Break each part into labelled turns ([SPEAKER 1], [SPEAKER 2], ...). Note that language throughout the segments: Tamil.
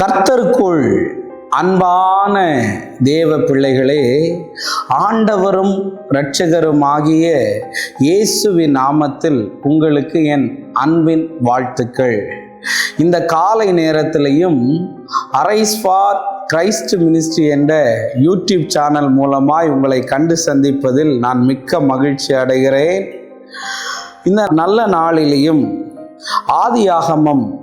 [SPEAKER 1] கர்த்தருக்குள் அன்பான தேவ பிள்ளைகளே ஆண்டவரும் இரட்சகருமாகிய இயேசுவின் நாமத்தில் உங்களுக்கு என் அன்பின் வாழ்த்துக்கள். இந்த காலை நேரத்திலையும் அரைஸ் ஃபார் கிரைஸ்ட் மினிஸ்ட்ரி என்ற யூடியூப் சேனல் மூலமாய் உங்களை கண்டு சந்திப்பதில் நான் மிக்க மகிழ்ச்சி அடைகிறேன். இந்த நல்ல நாளிலையும் ஆதியாகமம்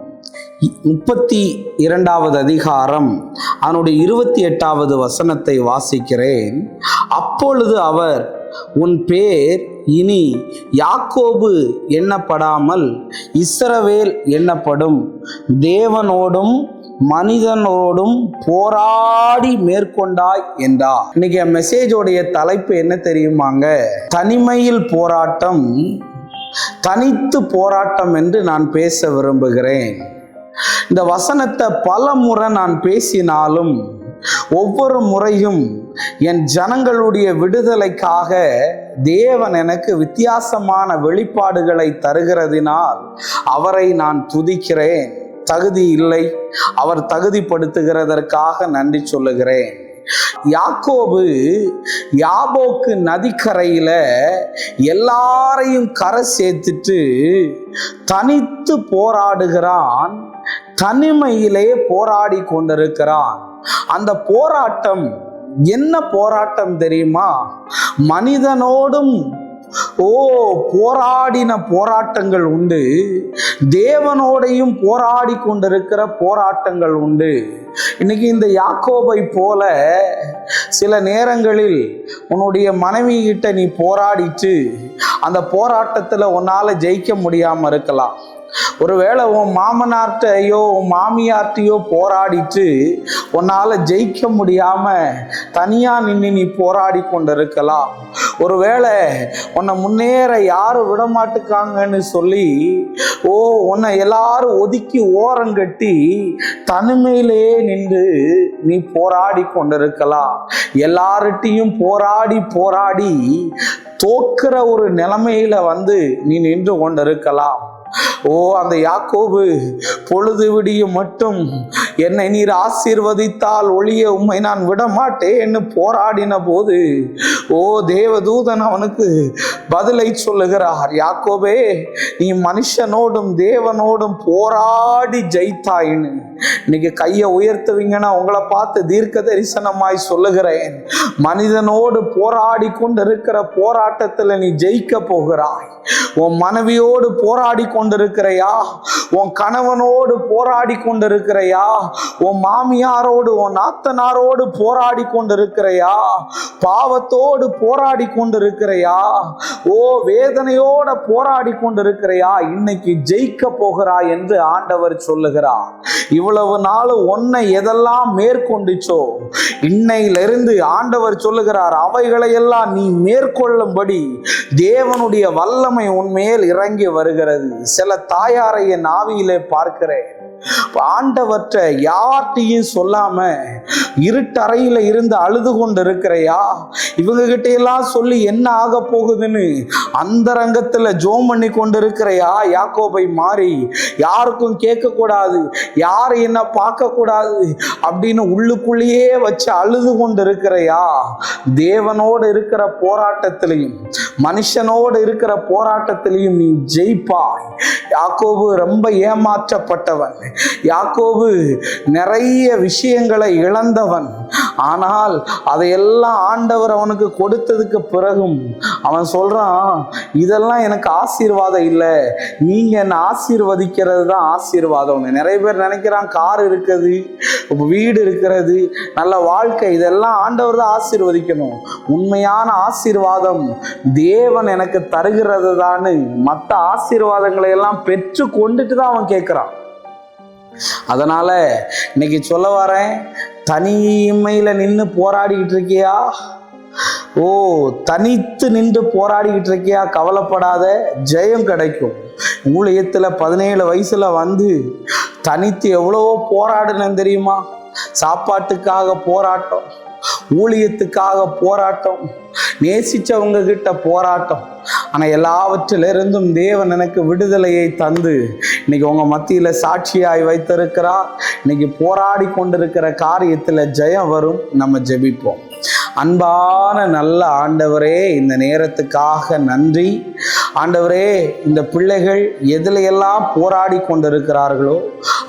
[SPEAKER 1] முப்பத்தி இரண்டாவது அதிகாரம் அதனுடைய இருபத்தி எட்டாவது வசனத்தை வாசிக்கிறேன். அப்பொழுது அவர் உன் பேர் இனி யாக்கோபு எண்ணப்படாமல் இஸ்ரவேல் எண்ணப்படும் தேவனோடும் மனிதனோடும் போராடி மேற்கொண்டாய் என்றார். இன்னைக்கு மெசேஜோடைய தலைப்பு என்ன தெரியுமாங்க? தனிமையில் போராட்டம் தனித்து போராட்டம் என்று நான் பேச விரும்புகிறேன். இந்த வசனத்தை பல முறை நான் பேசினாலும் ஒவ்வொரு முறையும் என் ஜனங்களுடைய விடுதலைக்காக தேவன் எனக்கு வித்தியாசமான வெளிப்பாடுகளை தருகிறதினால் அவரை நான் துதிக்கிறேன். தகுதி இல்லை. அவர் தகுதிப்படுத்துகிறதற்காக நன்றி சொல்லுகிறேன். யாக்கோபு யாபோக்கு நதிக்கரையில் எல்லாரையும் கரை சேர்த்துட்டு தனித்து போராடுகிறான் தனிமையிலே போராடி கொண்டிருக்கிறான். அந்த போராட்டம் என்ன போராட்டம் தெரியுமா? மனிதனோடும் ஓ போராடின போராட்டங்கள் உண்டு. தேவனோடையும் போராடி கொண்டிருக்கிற போராட்டங்கள் உண்டு. இன்னைக்கு இந்த யாக்கோபை போல சில நேரங்களில் உன்னுடைய மனைவி கிட்ட நீ போராடிட்டு அந்த போராட்டத்தில் உன்னால் ஜெயிக்க முடியாமல் இருக்கலாம். ஒருவேளை உன் மாமனார்ட்டையோ உன் மாமியார்ட்டையோ போராடிட்டு உன்னால் ஜெயிக்க முடியாம தனியாக நின்று நீ போராடி கொண்டிருக்கலாம். ஒருவேளை உன்னை முன்னேற யாரும் விடமாட்டுக்காங்கன்னு சொல்லி ஓ உன்னை எல்லாரும் ஒதுக்கி ஓரங்கட்டி தனிமையிலே நின்று நீ போராடி கொண்டிருக்கலாம். எல்லார்ட்டையும் போராடி போராடி தோக்குற ஒரு நிலைமையில வந்து நீ நின்று கொண்டிருக்கலாம். ஓ அந்த யாக்கோபு பொழுது விடிய மட்டும் என்னை நீர் ஆசீர்வதித்தால் ஒளிய உம்மை நான் விட மாட்டேன்னு போராடின போது ஓ தேவதூதன் அவனுக்கு பதிலை சொல்லுகிறார். யாக்கோபே நீ மனுஷனோடும் தேவனோடும் போராடி ஜெயித்தாயின்னு. இன்னைக்கு கையை உயர்த்துவீங்கன்னா உங்களை பார்த்து தீர்க்க தரிசனமாய் சொல்லுகிறேன். மனிதனோடு போராடி கொண்டு இருக்கிற போராட்டத்தில் நீ ஜெயிக்க போகிறாய். உன் மனைவியோடு போராடி கொண்டிருக்கிறையா உன் கணவனோடு போராடி கொண்டிருக்கிறையா உன் மாமியாரோடு உன் நாத்தனாரோடு போராடி கொண்டிருக்கிறையா பாவத்தோடு போராடி கொண்டிருக்கிறையா ஓ வேதனையோட போராடி கொண்டிருக்கிறையா இன்னைக்கு ஜெயிக்க போகிறாய் என்று ஆண்டவர் சொல்லுகிறார். இவ்வளவு நாள் உன்னை எதெல்லாம் மேற்கொண்டுச்சோ இன்னையிலிருந்து ஆண்டவர் சொல்லுகிறார் அவைகளையெல்லாம் நீ மேற்கொள்ளும்படி தேவனுடைய வல்லமை உன்மேல் இறங்கி வருகிறது. சில தாயாரைய நாவியிலே பார்க்கிறேன். ஆண்டவற்ற யார்கிட்டையும் சொல்லாம இருட்டறையில இருந்து அழுது கொண்டு இருக்கிறையா இவங்க கிட்ட எல்லாம் சொல்லி என்ன ஆக போகுதுன்னு அந்த ரங்கத்துல ஜோம் பண்ணி கொண்டு இருக்கிறையா யாக்கோபை மாறி யாருக்கும் கேட்க கூடாது என்ன பார்க்க கூடாது அப்படின்னு உள்ளுக்குள்ளேயே வச்சு அழுது கொண்டு இருக்கிறையா தேவனோடு இருக்கிற போராட்டத்திலையும் மனுஷனோடு இருக்கிற போராட்டத்திலையும் நீ ஜெயிப்பாய். யாக்கோபு ரொம்ப ஏமாற்றப்பட்டவன். யாக்கோபு நிறைய விஷயங்களை இழந்தவன். ஆனால் அதையெல்லாம் ஆண்டவர் அவனுக்கு கொடுத்ததுக்கு பிறகும் அவன் சொல்றான் இதெல்லாம் எனக்கு ஆசீர்வாதம் இல்லை. நீங்க என்ன ஆசீர்வதிக்கிறது தான் ஆசீர்வாதம். நிறைய பேர் நினைக்கிறான் கார் இருக்குது வீடு இருக்கிறது நல்ல வாழ்க்கை. இதெல்லாம் ஆண்டவர் தான் ஆசீர்வதிக்கணும். உண்மையான ஆசீர்வாதம் தேவன் எனக்கு தருகிறது தான்னு மற்ற ஆசீர்வாதங்களை எல்லாம் பெற்று கொண்டுட்டு தான் அவன் கேட்குறான் அதனால இன்னைக்கு சொல்ல வரேன் தனிமையில் நின்று போராடிக்கிட்டு இருக்கியா? ஓ தனித்து நின்று போராடிக்கிட்டு இருக்கியா? கவலைப்படாத ஜெயம் கிடைக்கும். ஊழியத்தில் பதினேழு வயசுல வந்து தனித்து எவ்வளவோ போராடினேன் தெரியுமா? சாப்பாட்டுக்காக போராட்டம் ஊழியத்துக்காக போராட்டம் நேசிச்சவங்க கிட்ட போராட்டம். ஆனால் எல்லாவற்றிலிருந்தும் தேவன் எனக்கு விடுதலையை தந்து இன்னைக்கு உங்க மத்தியில் சாட்சியாய் வைத்திருக்கிறார் இன்னைக்கு போராடி கொண்டிருக்கிற காரியத்தில் ஜெயம் வரும் நம்ம ஜெபிப்போம். அன்பான நல்ல ஆண்டவரே இந்த நேரத்துக்காக நன்றி. ஆண்டவரே இந்த பிள்ளைகள் எதில் எல்லாம் போராடி கொண்டிருக்கிறார்களோ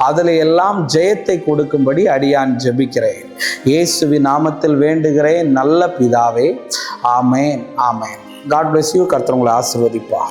[SPEAKER 1] அதில் எல்லாம் ஜெயத்தை கொடுக்கும்படி அடியான் ஜெபிக்கிறேன். இயேசுவி நாமத்தில் வேண்டுகிறேன் நல்ல பிதாவே. ஆமேன் ஆமேன். காட் பிளஸ் யூ கர்த்தவங்களை ஆசிர்வதிப்பா